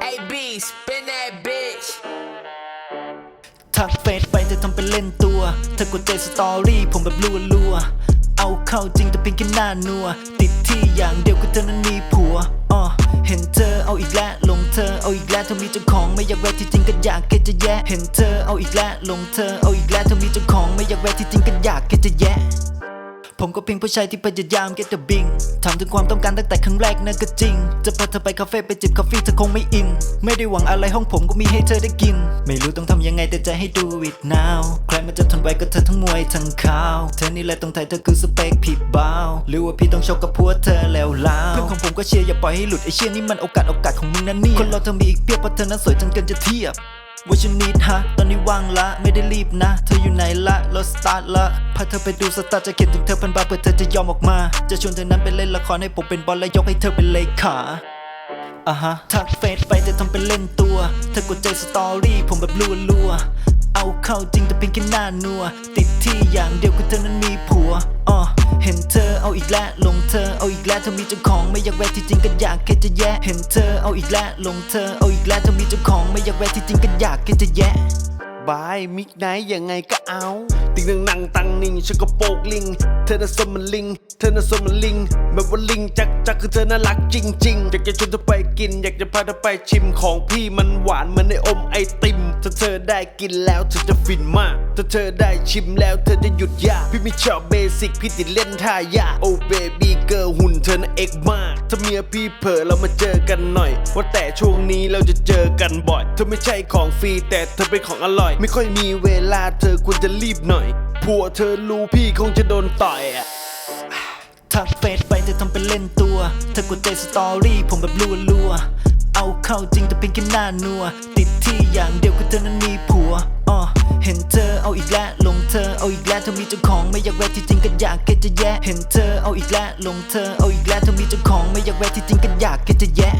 AB, spin that bitch. ทักเฟซไปเธอทำเป็นเล่นตัว เธอกดใจสตอรี่ผมแบบรัวรัวเอาเข้าจริงแต่เพียงแค่หน้านัว ติดที่อย่างเดียวคือเธอนั้นมีผัวอ๋อเห็นเธอเอาอีกแล้วลงเธอเอาอีกแล้วเธอมีเจ้าของไม่อยากแวะที่จริงก็อยากแค่จะแยะ เห็นเธอเอาอีกแล้วลงเธอเอาอีกแล้วเธอมีเจ้าของไม่อยากแวะที่จริงก็อยากแค่จะแยะ ผมก็เพียงผู้ชายที่พยายาม get the bing ทำถึงความต้องการตั้งแต่ครั้งแรกนั่นก็จริง จะพาเธอไปคาเฟ่ไปจิบกาแฟเธอคงไม่อิน ไม่ได้หวังอะไรห้องผมก็มีให้เธอได้กิน ไม่รู้ต้องทำยังไงแต่ใจให้ดู it now ใครมันจะทนไหวก็เธอทั้งมวยทั้งข่าว เธอนี่แหละต้องไทยเธอคือสเปคผิดบ้าหรือว่าพี่ต้องชกกับพัวเธอแล้วลาเพื่อนของผมก็เชียร์อย่าปล่อยให้หลุดไอเชียนี่มันโอกาสโอกาสของมึงนั่นนี่คนเราเธอมีอีกเปรียบเพราะเธอนั้นสวยจนเกินจะเทียบ ว่าฉันนิดฮะ ตอนนี้ว่างละ ไม่ได้รีบนะ เธออยู่ไหนละเราสตาร์ทละพาเธอไปดูสตาร์จะเขียนถึงเธอพันบาทเพื่อเธอจะยอมออกมา จะชวนเธอนั้นไปเล่นละครให้ผมเป็นบอลและยกให้เธอเป็นเลขาอะฮะ ทักเฟซไปแต่ทำเป็นเล่นตัว เธอกดใจสตอรี่ผมแบบรัวรัวๆเอาเข้าจริงแต่เพียงแค่หน้านัว ติดที่อย่างเดียวคือเธอนั้นมีผัวอ๋อ เห็นเธอเอาอีกแล้วลงเธอเอาอีกแล้วเธอมีเจ้าของไม่อยากแวะที่จริงก็อยากแค่จะแยะเห็นเธอเอาอีกแล้วลงเธอเอาอีกแล้วเธอมีเจ้าของไม่อยากแวะที่จริงก็อยากแค่จะแยะ บายมิกไนท์ยังไงก็เอา ติงนังนังตังนิ่งฉันก็โปกลิง เธอน่ะสมมันลิง เธอน่ะสมมันลิงแบบว่าลิงจักจักคือเธอน่ารักจริง ๆ อยากจะชวนเธอไปกิน อยากจะพาเธอไปชิมของพี่มันหวานเหมือนในอมไอติม ถ้าเธอได้กินแล้วเธอจะฟินมาก ถ้าเธอได้ชิมแล้วเธอจะหยุดยากพี่ไม่ชอบเบสิกพี่ติดเล่นท่ายากโอ้เบบี้เกิร์หุ่นเธอน่ะเอกมาก ถ้าเมียพี่เผลอเรามาเจอกันหน่อย ว่าแต่ช่วงนี้เราจะเจอกันบ่อย เธอไม่ใช่ของฟรีแต่เธอเป็นของอร่อยไม่ค่อยมีเวลาเธอควรจะรีบหน่อยผัวเธอรู้พี่คงจะโดนต่อยอะทักเฟซไปแต่ทำเป็นเล่นตัว เธอกดใจสตอรี่ผมแบบรัวรัวๆเอาเข้าจริงแต่เพียงแค่หน้านัว ติดที่อย่างเดียวคือเธอนั้นมีผัวอ๋อเห็นเธอเอาอีกแล้วลงเธอเอาอีกแล้วเธอมีเจ้าของไม่อยากแวะที่จริงก็อยากแค่จะแยะเห็นเธอเอาอีกแล้วลงเธอเอาอีกแล้วเธอมีเจ้าของไม่อยากแวะที่จริงก็อยากแค่จะแยะ